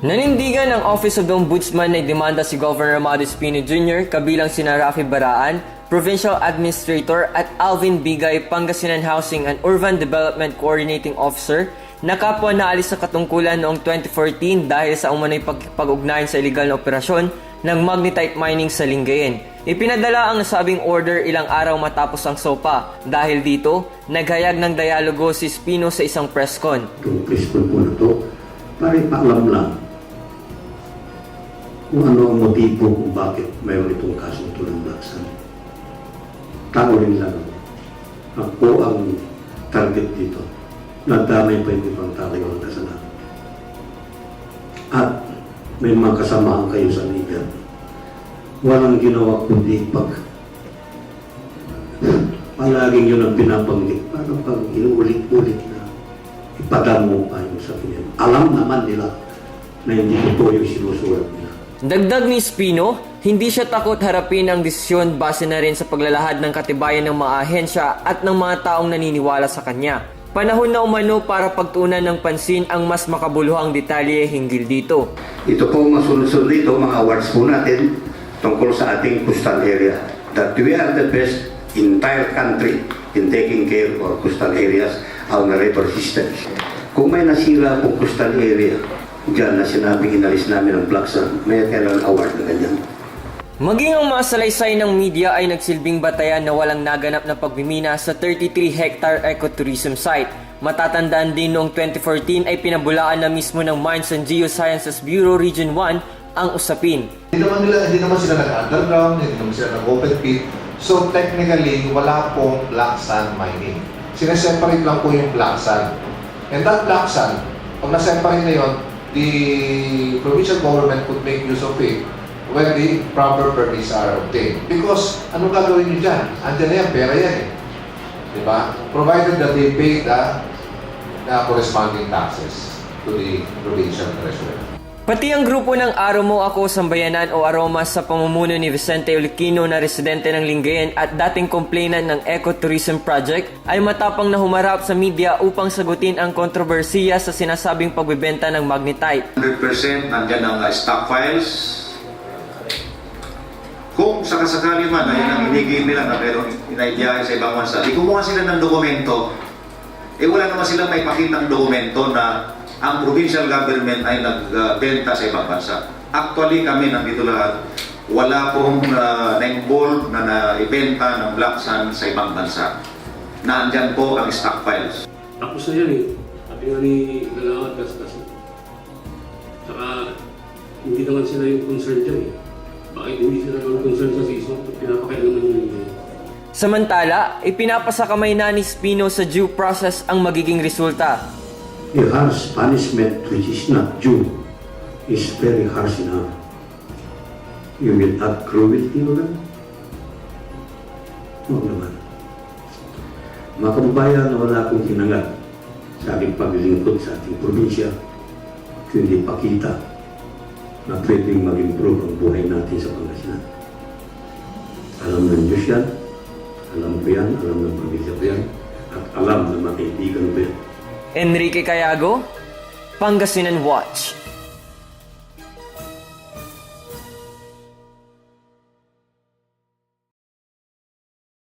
Nabigyan ng Office of the Ombudsman ng demanda si Governor Amado Espino Jr. kabilang sina Rafi Baraan, Provincial Administrator at Alvin Bigay, Pangasinan Housing and Urban Development Coordinating Officer na kapwa naalis sa katungkulan noong 2014 dahil sa umano'y pagpag-ugnayan sa illegal na operasyon ng magnetite mining sa Lingayen. Ipinadala ang nasabing order ilang araw matapos ang SOPA. Dahil dito, naghayag ng dialogo si Espino sa isang press con. principle po na to para ipaalam lang kung ano ang motibo kung bakit mayroon itong kasong tulang laksan. Tao rin lang ako. Ang target dito. Nadamay pa yung ibang tao yung kasalanan. At may mga kasamahan kayo sa leader. Walang ginawa kundi pag palaging yun ang pinabanggit. Parang pag inuulit-ulit na ipadamo pa yung sa kanila. Alam naman nila na hindi totoo yung sinusulat nila. Dagdag ni Espino, hindi siya takot harapin ang desisyon base na rin sa paglalahad ng katibayan ng mga ahensya at ng mga taong naniniwala sa kanya. Panahon na umano para pagtuunan ng pansin ang mas makabuluhang detalye hinggil dito. Ito po mga sunod-sunod dito, mga awards po natin tungkol sa ating coastal area. That we are the best entire country in taking care of coastal areas, our river systems. Kung may nasira po coastal area, dyan na sinabing inalis namin ang Black Sun, may kailangan award na ganyan. Maging ang mga salaysay ng media ay nagsilbing batayan na walang naganap na pagmimina sa 33 hectare ecotourism site. Matatandaan din noong 2014 ay pinabulaan na mismo ng Mines and Geosciences Bureau Region 1 ang usapin. Hindi naman, nila, hindi naman sila nag-underground, hindi naman sila nag-open pit. So technically, wala pong black sand mining. Sineseparate lang po yung black sand. And that black sand, pag na-separate na yun, the provincial government could make use of it when the proper permits are obtained. Because ano gagawin nyo dyan? Andiyan na yan, pera yan eh. Di ba? Provided that they pay the, the corresponding taxes to the provincial treasurer. Pati ang grupo ng Aromo Ako Sambayanan o Aromas sa pamumuno ni Vicente Uliquino na residente ng Lingayen at dating complainant ng Ecotourism Project ay matapang na humarap sa media upang sagutin ang kontrobersiya sa sinasabing pagbebenta ng magnetite. 100% nandyan ang uh, stock files. Kung sakasakali man na yun ang hinigil nila na meron inaidiyahin sa ibang bansa, di kumuha sila ng dokumento, eh wala naman silang may pakitang dokumento na ang provincial government ay nagbenta sa ibang bansa. Actually, kami nandito lahat, wala pong uh, na-involve na naibenta ng Black Sun sa ibang bansa. Nandyan po ang stock files. Tapos na yan eh. Sabi nga ni Galawat Gastas. Saka hindi naman sila yung concern dyan eh. Bakit hindi sila naman concern sa season? Pinapakailaman nyo yun. Samantala, ipinapasakamay na ni Spino sa due process ang magiging resulta. A harsh punishment which is not due is very harsh enough. You will add cruelty them? Huwag naman. Mga kababayan wala akong hinangad sa aking paglilingkod sa ating probinsya, kundi pakita na pwedeng mag-improve ang buhay natin sa Pangasinan. Alam ng Diyos yan, alam ko yan, alam ng pamilya ko yan, at alam ng mga kaibigan ko yan. Enrique Cayago, Pangasinan Watch.